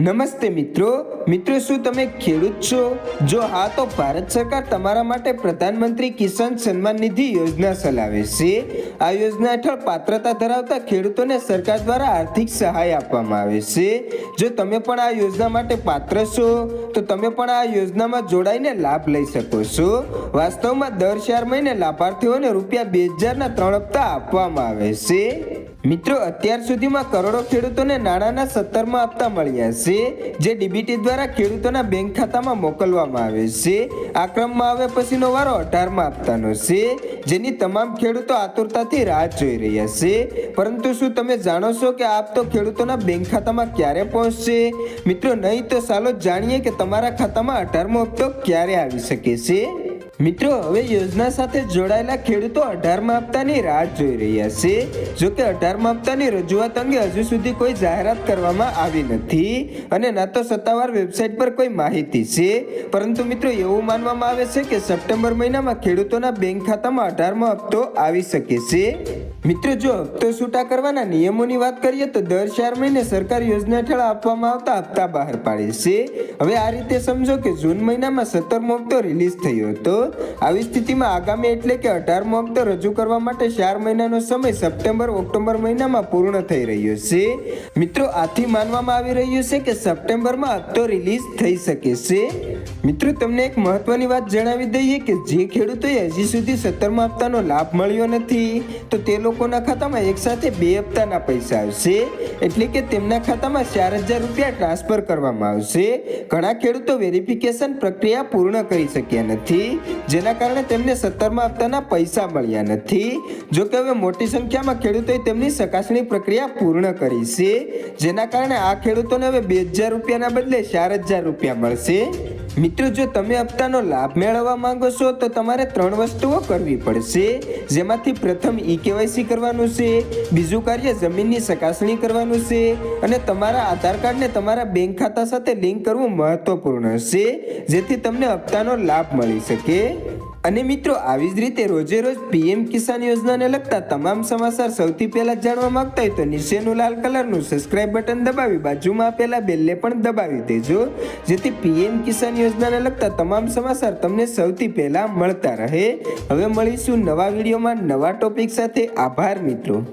નમસ્તે મિત્રો. મિત્રો, શું તમે ખેડૂત છો? જો હા, તો ભારત સરકાર તમારા માટે પ્રધાનમંત્રી કિસાન સન્માન નિધિ યોજના ચલાવે છે. આ યોજના હેઠળ પાત્રતા ધરાવતા ખેડૂતોને સરકાર દ્વારા આર્થિક સહાય આપવામાં આવે છે. જો તમે પણ આ યોજના માટે પાત્ર છો, તો તમે પણ આ યોજનામાં જોડાઈને લાભ લઈ શકો છો. વાસ્તવમાં દર ચાર મહિને લાભાર્થીઓને રૂપિયા બે હજારના ત્રણ હપ્તા આપવામાં આવે છે. મિત્રો, અત્યાર સુધીમાં કરોડો ખેડૂતોને નાણાંના સત્તરમાં હપ્તા મળ્યા છે. જે ડીબીટી દ્વારા ખેડૂતોના બેંક ખાતામાં મોકલવામાં આવે છે. આ ક્રમમાં હવે પછીનો વારો અઢારમાં હપ્તાનો છે, જેની તમામ ખેડૂતો આતુરતાથી રાહ જોઈ રહ્યા છે. પરંતુ શું તમે જાણો છો કે આપ તો ખેડૂતોના બેંક ખાતામાં ક્યારે પહોંચશે? મિત્રો, નહીં તો ચાલો જાણીએ કે તમારા ખાતામાં અઢારમો હપ્તો ક્યારે આવી શકે છે. મિત્રો, હવે યોજના સાથે જોડાયેલા ખેડૂતો અઢારમા હપ્તાની રાહ જોઈ રહ્યા છે. જો કે અઢારમા હપ્તાની રજૂઆત અંગે હજુ સુધી કોઈ જાહેરાત કરવામાં આવી નથી અને ના તો સત્તાવાર વેબસાઇટ પર કોઈ માહિતી છે. પરંતુ મિત્રો, એવું માનવામાં આવે છે કે સપ્ટેમ્બર મહિનામાં ખેડૂતોના બેંક ખાતામાં અઢારમો હપ્તો આવી શકે છે. મિત્રો, જો હપ્તો છૂટા કરવાના નિયમોની વાત કરીએ તો દર ચાર મહિને સરકાર યોજના હેઠળ આપવામાં આવતા હપ્તા બહાર પાડે છે. હવે આ રીતે સમજો કે જૂન મહિનામાં સત્તરમો હપ્તો રિલીઝ થયો હતો. આવી સ્થિતિમાં આગામી એટલે કે અઢારમો હપ્તો રજૂ કરવા માટે ચાર મહિનાનો સમય સપ્ટેમ્બર, ઓક્ટોબર મહિનામાં પૂર્ણ થઈ રહ્યો છે. મિત્રો, આથી માનવામાં આવી રહ્યું છે કે સપ્ટેમ્બરમાં હપ્તો રિલીઝ થઈ શકે છે. મિત્રો, તમને એક મહત્વની વાત જણાવી દઈએ કે જે ખેડૂતોએ હજી સુધી સત્તરમા હપ્તાનો લાભ મળ્યો નથી, તો તે લોકોના ખાતામાં એકસાથે બે હપ્તાના પૈસા આવશે. એટલે કે તેમના ખાતામાં ચાર હજાર રૂપિયા ટ્રાન્સફર કરવામાં આવશે. ઘણા ખેડૂતો વેરિફિકેશન પ્રક્રિયા પૂર્ણ કરી શક્યા નથી. જેના કારણે તેમને સત્તરમાં હપ્તાના પૈસા મળ્યા નથી. જો કે હવે મોટી સંખ્યામાં ખેડૂતોએ તેમની ચકાસણી પ્રક્રિયા પૂર્ણ કરી છે. જેના કારણે આ ખેડૂતોને હવે બે હજાર રૂપિયાના બદલે ચાર હજાર રૂપિયા મળશે. મિત્રો, જો તમે હપ્તાનો લાભ મેળવવા માંગો છો, તો તમારે ત્રણ વસ્તુઓ કરવી પડશે. જેમાંથી પ્રથમ ઈ કેવાયસી કરવાનું છે, બીજું કાર્ય જમીનની ચકાસણી કરવાનું છે, અને તમારા આધાર કાર્ડને તમારા બેંક ખાતા સાથે લિંક કરવું મહત્વપૂર્ણ છે, જેથી તમને હપ્તાનો લાભ મળી શકે. અને મિત્રો, આવી જ રીતે રોજે રોજ પીએમ કિસાન યોજનાને લગતા તમામ સમાચાર સૌથી પહેલા જાણવા માંગતા હોય તો નીચેનું લાલ કલરનું સબસ્ક્રાઇબ બટન દબાવી, બાજુમાં આપેલા બેલને પણ દબાવી દેજો, જેથી પીએમ કિસાન યોજનાને લગતા તમામ સમાચાર તમને સૌથી પહેલાં મળતા રહે. હવે મળીશું નવા વિડીયોમાં નવા ટોપિક સાથે. આભાર મિત્રો.